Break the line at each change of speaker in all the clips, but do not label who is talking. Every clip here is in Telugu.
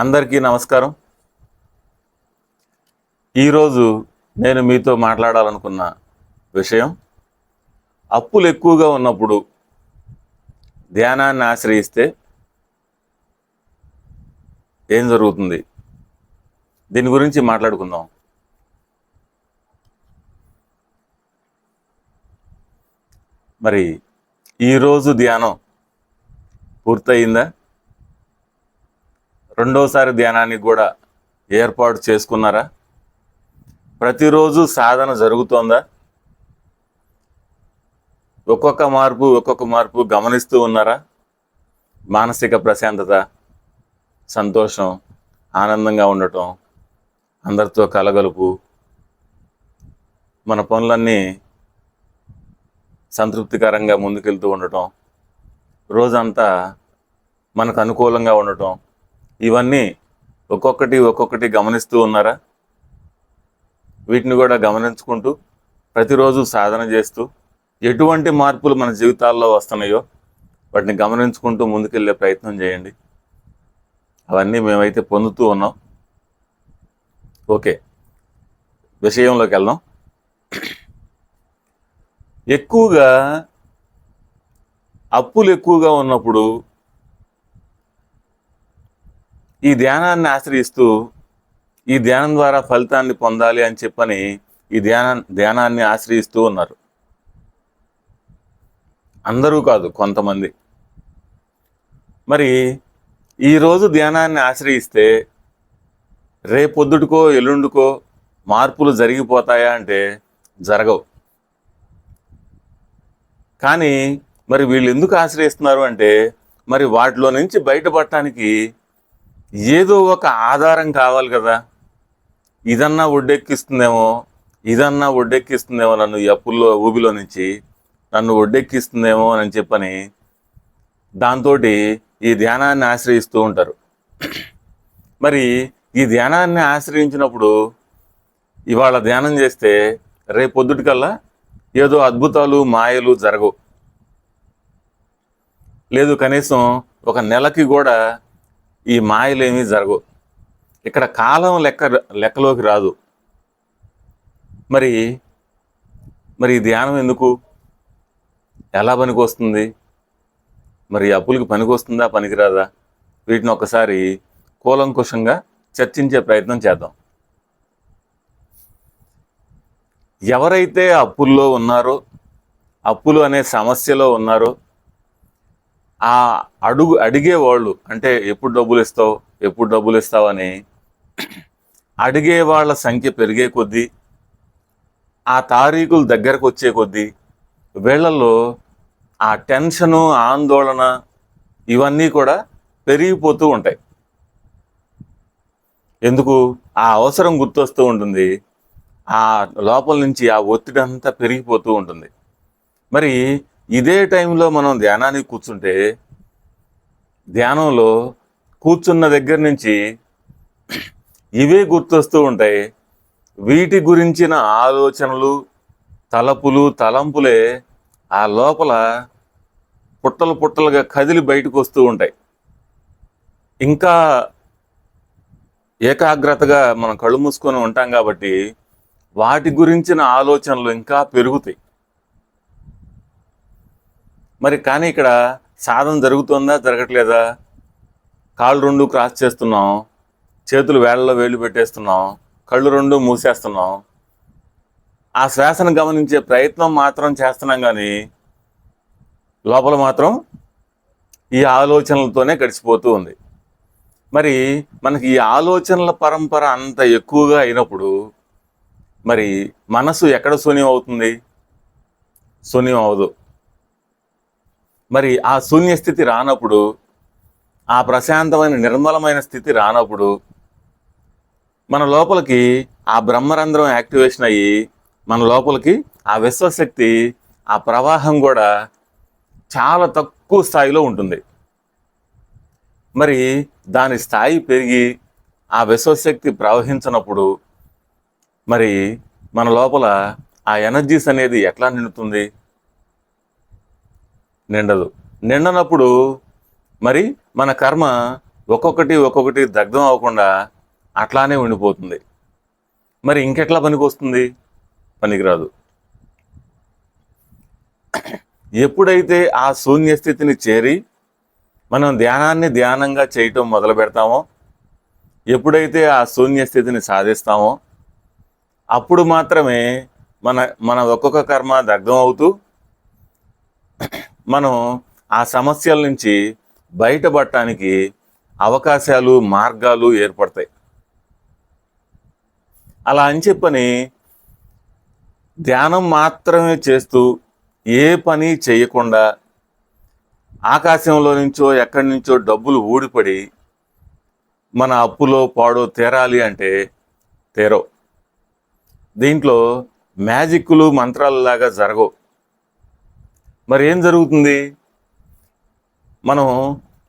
అందరికీ నమస్కారం. ఈరోజు నేను మీతో మాట్లాడాలనుకున్న విషయం అప్పులు ఎక్కువగా ఉన్నప్పుడు ధ్యానాన్ని ఆశ్రయిస్తే ఏం జరుగుతుంది? దీని గురించి మాట్లాడుకుందాం. మరి ఈరోజు ధ్యానం పూర్తయిందా? రెండోసారి ధ్యానానికి కూడా ఏర్పాటు చేసుకున్నారా? ప్రతిరోజు సాధన జరుగుతోందా? ఒక్కొక్క మార్పు ఒక్కొక్క మార్పు గమనిస్తూ ఉన్నారా? మానసిక ప్రశాంతత సంతోషం ఆనందంగా ఉండటం అందరితో కలగలుపు మన పనులన్నీ సంతృప్తికరంగా ముందుకెళ్తూ ఉండటం రోజంతా మనకు అనుకూలంగా ఉండటం ఇవన్నీ ఒక్కొక్కటి ఒక్కొక్కటి గమనిస్తూ ఉన్నారా? వీటిని కూడా గమనించుకుంటూ ప్రతిరోజు సాధన చేస్తూ ఎటువంటి మార్పులు మన జీవితాల్లో వస్తున్నాయో వాటిని గమనించుకుంటూ ముందుకెళ్ళే ప్రయత్నం చేయండి. అవన్నీ మేమైతే పొందుతూ ఉన్నాం. ఓకే. విషయంలోకి వెళ్దాం. ఎక్కువగా అప్పులు ఎక్కువగా ఉన్నప్పుడు ఈ ధ్యానాన్ని ఆశ్రయిస్తూ ఈ ధ్యానం ద్వారా ఫలితాన్ని పొందాలి అని చెప్పని ఈ ధ్యానా ధ్యానాన్ని ఆశ్రయిస్తూ ఉన్నారు. అందరూ కాదు కొంతమంది. మరి ఈరోజు ధ్యానాన్ని ఆశ్రయిస్తే రేపొద్దుటికో ఎల్లుండికో మార్పులు జరిగిపోతాయా అంటే జరగవు. కానీ మరి వీళ్ళు ఎందుకు ఆశ్రయిస్తున్నారు అంటే మరి వాటిలో నుంచి బయటపడటానికి ఏదో ఒక ఆధారం కావాలి కదా. ఇదన్నా ఒడ్డెక్కిస్తుందేమో ఇదన్నా ఒడ్డెక్కిస్తుందేమో నన్ను ఈ అప్పుల్లో ఊబిలో నుంచి నన్ను ఒడ్డెక్కిస్తుందేమో అని చెప్పని దాంతో ఈ ధ్యానాన్ని ఆశ్రయిస్తూ ఉంటారు. మరి ఈ ధ్యానాన్ని ఆశ్రయించినప్పుడు ఇవాళ ధ్యానం చేస్తే రేపు పొద్దుటికల్లా ఏదో అద్భుతాలు మాయలు జరగవు. లేదు కనీసం ఒక నెలకి కూడా ఈ మాయలేమీ జరగవు. ఇక్కడ కాలం లెక్క లెక్కలోకి రాదు. మరి మరి ధ్యానం ఎందుకు? ఎలా పనికి వస్తుంది మరి అప్పులకి పనికి వస్తుందా పనికిరాదా? వీటిని ఒకసారి కూలంకుషంగా చర్చించే ప్రయత్నం చేద్దాం. ఎవరైతే అప్పుల్లో ఉన్నారో అప్పులు అనే సమస్యలో ఉన్నారో ఆ అడుగు అడిగే వాళ్ళు అంటే ఎప్పుడు డబ్బులు ఇస్తావు ఎప్పుడు డబ్బులు ఇస్తావు అని అడిగే వాళ్ళ సంఖ్య పెరిగే కొద్దీ ఆ తారీఖులు దగ్గరకు వచ్చే కొద్దీ వీళ్ళల్లో ఆ టెన్షను ఆందోళన ఇవన్నీ కూడా పెరిగిపోతూ ఉంటాయి. ఎందుకు? ఆ అవసరం గుర్తొస్తూ ఉంటుంది. ఆ లోపల నుంచి ఆ ఒత్తిడి అంతా పెరిగిపోతూ ఉంటుంది. మరి ఇదే టైంలో మనం ధ్యానానికి కూర్చుంటే ధ్యానంలో కూర్చున్న దగ్గర నుంచి ఇవే గుర్తొస్తూ ఉంటాయి. వీటి గురించిన ఆలోచనలు తలపులు తలంపులే ఆ లోపల పుట్టలు పుట్టలుగా కదిలి బయటకు వస్తూ ఉంటాయి. ఇంకా ఏకాగ్రతగా మనం కళ్ళు మూసుకొని ఉంటాం కాబట్టి వాటి గురించిన ఆలోచనలు ఇంకా పెరుగుతాయి. మరి కానీ ఇక్కడ సాధన జరుగుతుందా జరగట్లేదా? కాళ్ళు రెండు క్రాస్ చేస్తున్నాం చేతులు వేళ్ళలో వేళ్ళు పెట్టేస్తున్నాం కళ్ళు రెండు మూసేస్తున్నాం. ఆ శ్వాసను గమనించే ప్రయత్నం మాత్రం చేస్తున్నాం కానీ లోపల మాత్రం ఈ ఆలోచనలతోనే గడిచిపోతూ ఉంది. మరి మనకి ఈ ఆలోచనల పరంపర అంత ఎక్కువగా అయినప్పుడు మరి మనసు ఎక్కడ శూన్యం అవుతుంది? శూన్యం అవదు మరి ఆ శూన్య స్థితి రానప్పుడు ఆ ప్రశాంతమైన నిర్మలమైన స్థితి రానప్పుడు మన లోపలికి ఆ బ్రహ్మరంధ్రం యాక్టివేషన్ అయ్యి మన లోపలికి ఆ విశ్వశక్తి ఆ ప్రవాహం కూడా చాలా తక్కువ స్థాయిలో ఉంటుంది. మరి దాని స్థాయి పెరిగి ఆ విశ్వశక్తి ప్రవహించినప్పుడు మరి మన లోపల ఆ ఎనర్జీస్ అనేది ఎట్లా నిండుతుంది? నిండదు. నిండనప్పుడు మరి మన కర్మ ఒక్కొక్కటి ఒక్కొక్కటి దగ్ధం అవ్వకుండా అట్లానే ఉండిపోతుంది. మరి ఇంకెట్లా పనికొస్తుంది? పనికిరాదు. ఎప్పుడైతే ఆ శూన్య స్థితిని చేరి మనం ధ్యానాన్ని ధ్యానంగా చేయటం మొదలు పెడతామో ఎప్పుడైతే ఆ శూన్య స్థితిని సాధిస్తామో అప్పుడు మాత్రమే మన మన ఒక్కొక్క కర్మ దగ్ధం అవుతూ మనం ఆ సమస్యల నుంచి బయటపడటానికి అవకాశాలు మార్గాలు ఏర్పడతాయి. అలా అని చెప్పని ధ్యానం మాత్రమే చేస్తూ ఏ పని చేయకుండా ఆకాశంలో నుంచో ఎక్కడి నుంచో డబ్బులు ఊడిపడి మన అప్పులో పాడో తీరాలి అంటే తీరవు. దీంట్లో మ్యాజిక్లు మంత్రాలలాగా జరగవు. మరి ఏం జరుగుతుంది? మనం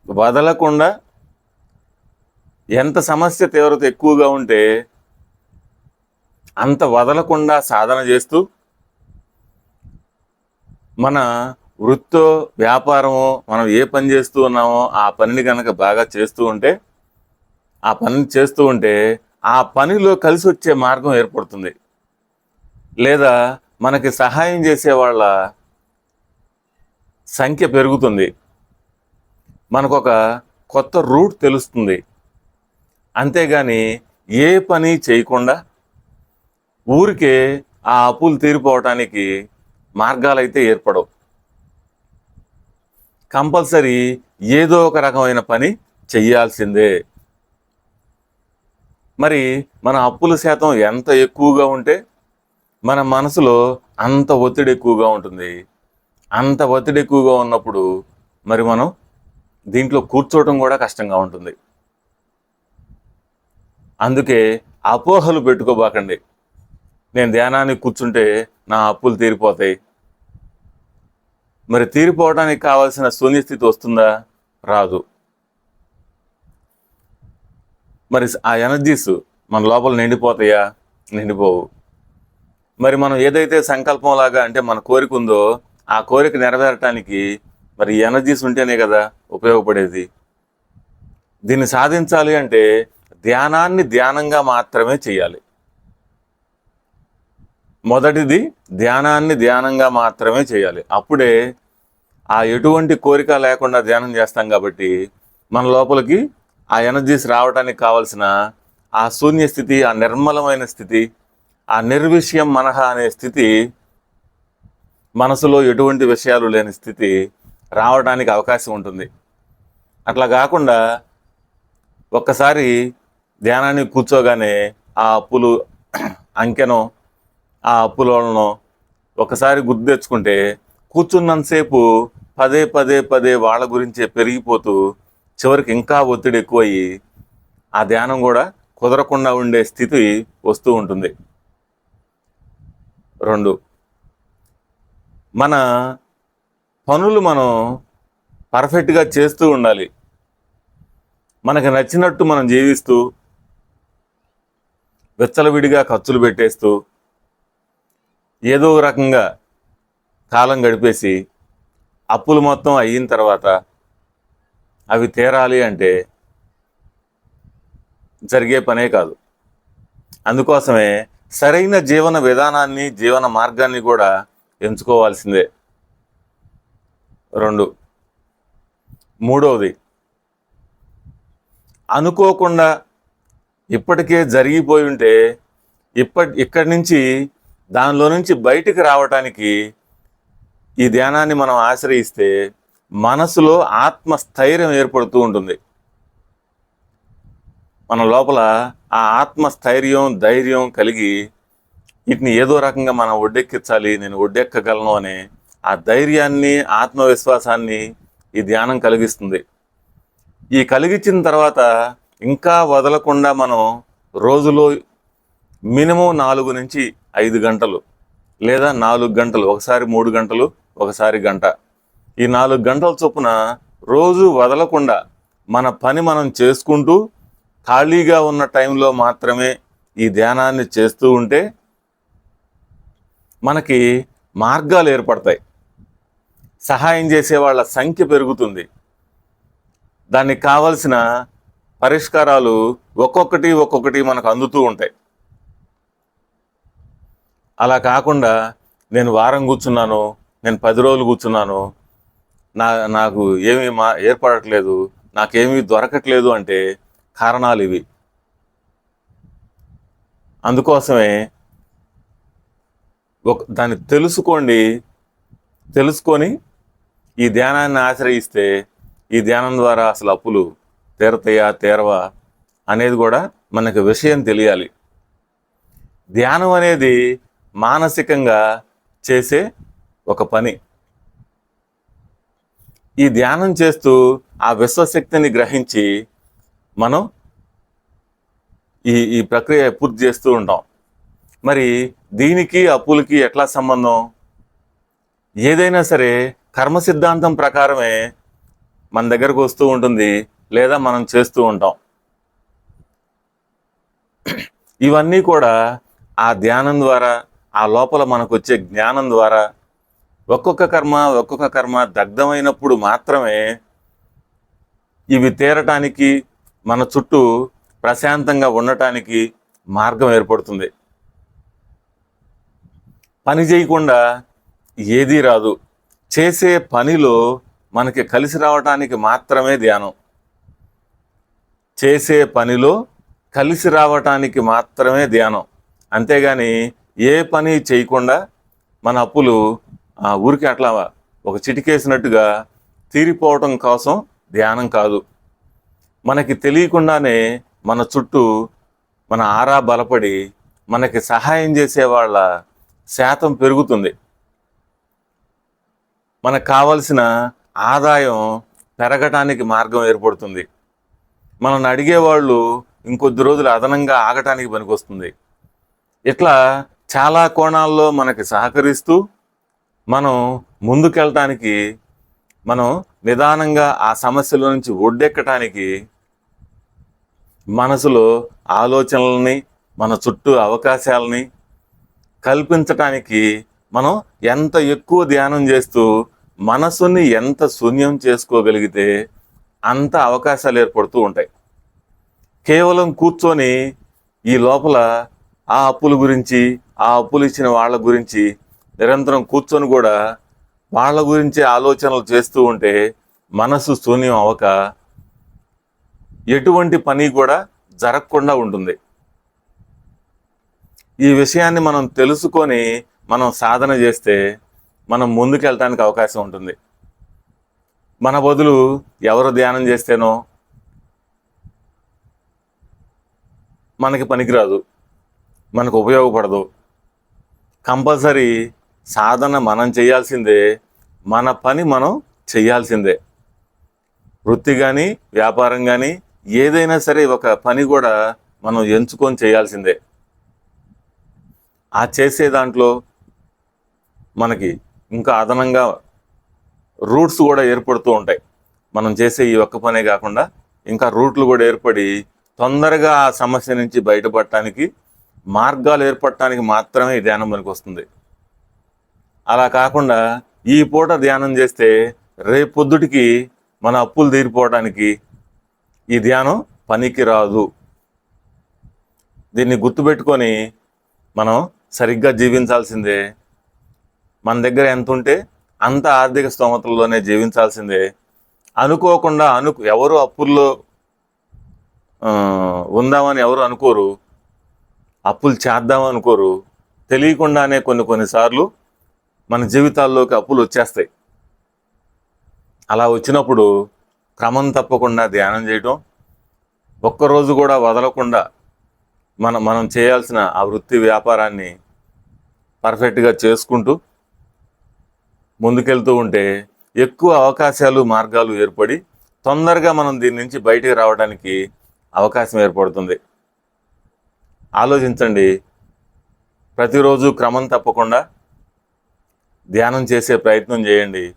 వదలకుండా ఎంత సమస్య తీవ్రత ఎక్కువగా ఉంటే అంత వదలకుండా సాధన చేస్తూ మన వృత్తో వ్యాపారమో మనం ఏ పని చేస్తూ ఉన్నామో ఆ పనిని కనుక బాగా చేస్తూ ఉంటే ఆ పని చేస్తూ ఉంటే ఆ పనిలో కలిసి వచ్చే మార్గం ఏర్పడుతుంది. లేదా మనకి సహాయం చేసే వాళ్ళ సంఖ్య పెరుగుతుంది. మనకు ఒక కొత్త రూట్ తెలుస్తుంది. అంతేగాని ఏ పని చేయకుండా ఊరికే ఆ అప్పులు తీరిపోవటానికి మార్గాలైతే ఏర్పడవు. కంపల్సరీ ఏదో ఒక రకమైన పని చెయ్యాల్సిందే. మరి మన అప్పుల శాతం ఎంత ఎక్కువగా ఉంటే మన మనసులో అంత ఒత్తిడి ఎక్కువగా ఉంటుంది. అంత ఒత్తిడి ఎక్కువగా ఉన్నప్పుడు మరి మనం దీంట్లో కూర్చోవటం కూడా కష్టంగా ఉంటుంది. అందుకే అపోహలు పెట్టుకోబాకండి. నేను ధ్యానానికి కూర్చుంటే నా అప్పులు తీరిపోతాయి. మరి తీరిపోవడానికి కావాల్సిన శూన్యస్థితి వస్తుందా? రాదు. మరి ఆ ఎనర్జీస్ మన లోపల నిండిపోతాయా? నిండిపోవు. మరి మనం ఏదైతే సంకల్పం లాగా అంటే మన కోరిక ఉందో ఆ కోరిక నెరవేరటానికి మరి ఎనర్జీస్ ఉంటేనే కదా ఉపయోగపడేది. దీన్ని సాధించాలి అంటే ధ్యానాన్ని ధ్యానంగా మాత్రమే చేయాలి. మొదటిది ధ్యానాన్ని ధ్యానంగా మాత్రమే చేయాలి. అప్పుడే ఆ ఎటువంటి కోరిక లేకుండా ధ్యానం చేస్తాం కాబట్టి మన లోపలికి ఆ ఎనర్జీస్ రావడానికి కావలసిన ఆ శూన్య స్థితి ఆ నిర్మలమైన స్థితి ఆ నిర్విషయం మనహ అనే స్థితి మనసులో ఎటువంటి విషయాలు లేని స్థితి రావడానికి అవకాశం ఉంటుంది. అట్లా కాకుండా ఒక్కసారి ధ్యానానికి కూర్చోగానే ఆ అప్పులు అంకెనో ఆ అప్పులను ఒకసారి గుర్తు తెచ్చుకుంటే కూర్చున్నంతసేపు పదే పదే పదే వాళ్ళ గురించే పెరిగిపోతూ చివరికి ఇంకా ఒత్తిడి ఎక్కువయ్యి ఆ ధ్యానం కూడా కుదరకుండా ఉండే స్థితి వస్తూ ఉంటుంది. రెండు మన పనులు మనం పర్ఫెక్ట్గా చేస్తూ ఉండాలి. మనకు నచ్చినట్టు మనం జీవిస్తూ విచ్చలవిడిగా ఖర్చులు పెట్టేస్తూ ఏదో రకంగా కాలం గడిపేసి అప్పులు మొత్తం అయిన తర్వాత అవి తీరాలి అంటే జరిగే పనే కాదు. అందుకోసమే సరైన జీవన విధానాన్ని జీవన మార్గాన్ని కూడా ఎంచుకోవాల్సిందే. రెండు. మూడవది అనుకోకుండా ఇప్పటికే జరిగిపోయి ఉంటే ఇప్పటి ఇక్కడి నుంచి దానిలో నుంచి బయటికి రావటానికి ఈ ధ్యానాన్ని మనం ఆశ్రయిస్తే మనసులో ఆత్మస్థైర్యం ఏర్పడుతూ ఉంటుంది. మన లోపల ఆ ఆత్మస్థైర్యం ధైర్యం కలిగి వీటిని ఏదో రకంగా మనం ఒడ్డెక్కించాలి నేను ఒడ్డెక్కగలను అనే ఆ ధైర్యాన్ని ఆత్మవిశ్వాసాన్ని ఈ ధ్యానం కలిగిస్తుంది. ఈ కలిగించిన తర్వాత ఇంకా వదలకుండా మనం రోజులో మినిమం నాలుగు నుంచి ఐదు గంటలు లేదా నాలుగు గంటలు ఒకసారి మూడు గంటలు ఒకసారి గంట. ఈ నాలుగు గంటల చొప్పున రోజు వదలకుండా మన పని మనం చేసుకుంటూ ఖాళీగా ఉన్న టైంలో మాత్రమే ఈ ధ్యానాన్ని చేస్తూ ఉంటే మనకి మార్గాలు ఏర్పడతాయి. సహాయం చేసే వాళ్ళ సంఖ్య పెరుగుతుంది. దానికి కావలసిన పరిష్కారాలు ఒక్కొక్కటి ఒక్కొక్కటి మనకు అందుతూ ఉంటాయి. అలా కాకుండా నేను వారం కూర్చున్నాను నేను పది రోజులు కూర్చున్నాను నా నాకు ఏమీ మా ఏర్పడట్లేదు నాకేమీ దొరకట్లేదు అంటే కారణాలు ఇవి. అందుకోసమే ఒక దాన్ని తెలుసుకోండి. తెలుసుకొని ఈ ధ్యానాన్ని ఆశ్రయిస్తే ఈ ధ్యానం ద్వారా అసలు అప్పులు తీరతయా తీరవా అనేది కూడా మనకు విషయం తెలియాలి. ధ్యానం అనేది మానసికంగా చేసే ఒక పని. ఈ ధ్యానం చేస్తూ ఆ విశ్వశక్తిని గ్రహించి మనం ఈ ఈ ప్రక్రియ పూర్తి చేస్తూ ఉంటాం. మరి దీనికి అప్పులకి ఎట్లా సంబంధం? ఏదైనా సరే కర్మ సిద్ధాంతం ప్రకారమే మన దగ్గరకు వస్తూ ఉంటుంది లేదా మనం చేస్తూ ఉంటాం. ఇవన్నీ కూడా ఆ ధ్యానం ద్వారా ఆ లోపల మనకు వచ్చే జ్ఞానం ద్వారా ఒక్కొక్క కర్మ ఒక్కొక్క కర్మ దగ్ధమైనప్పుడు మాత్రమే ఇవి తీరటానికి మన చుట్టూ ప్రశాంతంగా ఉండటానికి మార్గం ఏర్పడుతుంది. పని చేయకుండా ఏదీ రాదు. చేసే పనిలో మనకి కలిసి రావటానికి మాత్రమే ధ్యానం. చేసే పనిలో కలిసి రావటానికి మాత్రమే ధ్యానం. అంతేగాని ఏ పని చేయకుండా మన అప్పులు ఆ ఊరికి అట్లా ఒక చిటికేసినట్టుగా తీరిపోవటం కోసం ధ్యానం కాదు. మనకి తెలియకుండానే మన చుట్టూ మన ఆరా బలపడి మనకి సహాయం చేసే వాళ్ళ శాతం పెరుగుతుంది. మనకు కావలసిన ఆదాయం పెరగటానికి మార్గం ఏర్పడుతుంది. మనల్ని అడిగేవాళ్ళు ఇంకొద్ది రోజులు అదనంగా ఆగటానికి పనికొస్తుంది. ఇట్లా చాలా కోణాల్లో మనకి సహకరిస్తూ మనం ముందుకెళ్ళటానికి మనం నిదానంగా ఆ సమస్యల నుంచి ఒడ్డెక్కటానికి మనసులో ఆలోచనలని మన చుట్టూ అవకాశాలని కల్పించటానికి మనం ఎంత ఎక్కువ ధ్యానం చేస్తూ మనసుని ఎంత శూన్యం చేసుకోగలిగితే అంత అవకాశాలు ఏర్పడుతూ ఉంటాయి. కేవలం కూర్చొని ఈ లోపల ఆ అప్పుల గురించి ఆ అప్పులు ఇచ్చిన వాళ్ళ గురించి నిరంతరం కూర్చొని కూడా వాళ్ళ గురించి ఆలోచనలు చేస్తూ ఉంటే మనసు శూన్యం అవక ఎటువంటి పని కూడా జరగకుండా ఉంటుంది. ఈ విషయాన్ని మనం తెలుసుకొని మనం సాధన చేస్తే మనం ముందుకెళ్ళటానికి అవకాశం ఉంటుంది. మన బదులు ఎవరు ధ్యానం చేస్తేనో మనకి పనికిరాదు మనకు ఉపయోగపడదు. కంపల్సరీ సాధన మనం చేయాల్సిందే మన పని మనం చేయాల్సిందే. వృత్తి కానీ వ్యాపారం కానీ ఏదైనా సరే ఒక పని కూడా మనం ఎంచుకొని చేయాల్సిందే. ఆ చేసే దాంట్లో మనకి ఇంకా అదనంగా రూట్స్ కూడా ఏర్పడుతూ ఉంటాయి. మనం చేసే ఈ ఒక్క పనే కాకుండా ఇంకా రూట్లు కూడా ఏర్పడి తొందరగా ఆ సమస్య నుంచి బయటపడటానికి మార్గాలు ఏర్పడటానికి మాత్రమే ఈ ధ్యానం మనకు వస్తుంది. అలా కాకుండా ఈ పూట ధ్యానం చేస్తే రేపొద్దుటికి మన అప్పులు తీరిపోవడానికి ఈ ధ్యానం పనికి రాదు దీన్ని గుర్తుపెట్టుకొని మనం సరిగ్గా జీవించాల్సిందే. మన దగ్గర ఎంత ఉంటే అంత ఆర్థిక స్తోమతల్లోనే జీవించాల్సిందే. అనుకోకుండా అను ఎవరు అప్పుల్లో ఉందామని ఎవరు అనుకోరు. అప్పులు చేద్దాం అనుకోరు. తెలియకుండానే కొన్ని కొన్నిసార్లు మన జీవితాల్లోకి అప్పులు వచ్చేస్తాయి. అలా వచ్చినప్పుడు క్రమం తప్పకుండా ధ్యానం చేయటం ఒక్కరోజు కూడా వదలకుండా మనం మనం చేయాల్సిన ఆ వృత్తి వ్యాపారాన్ని పర్ఫెక్ట్గా చేసుకుంటూ ముందుకెళ్తూ ఉంటే ఎక్కువ అవకాశాలు మార్గాలు ఏర్పడి తొందరగా మనం దీని నుంచి బయటికి రావడానికి అవకాశం ఏర్పడుతుంది. ఆలోచించండి. ప్రతిరోజు క్రమం తప్పకుండా ధ్యానం చేసే ప్రయత్నం చేయండి.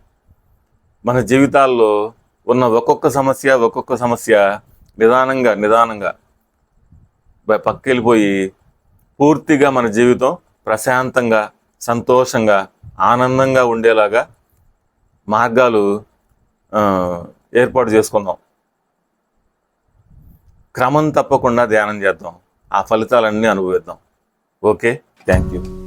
మన జీవితాల్లో ఉన్న ఒక్కొక్క సమస్య ఒక్కొక్క సమస్య నిదానంగా నిదానంగా పక్కెళ్ళిపోయి పూర్తిగా మన జీవితం ప్రశాంతంగా సంతోషంగా ఆనందంగా ఉండేలాగా మార్గాలు ఏర్పాటు చేసుకుందాం. క్రమం తప్పకుండా ధ్యానం చేద్దాం. ఆ ఫలితాలన్నీ అనుభవిద్దాం. ఓకే? Thank you.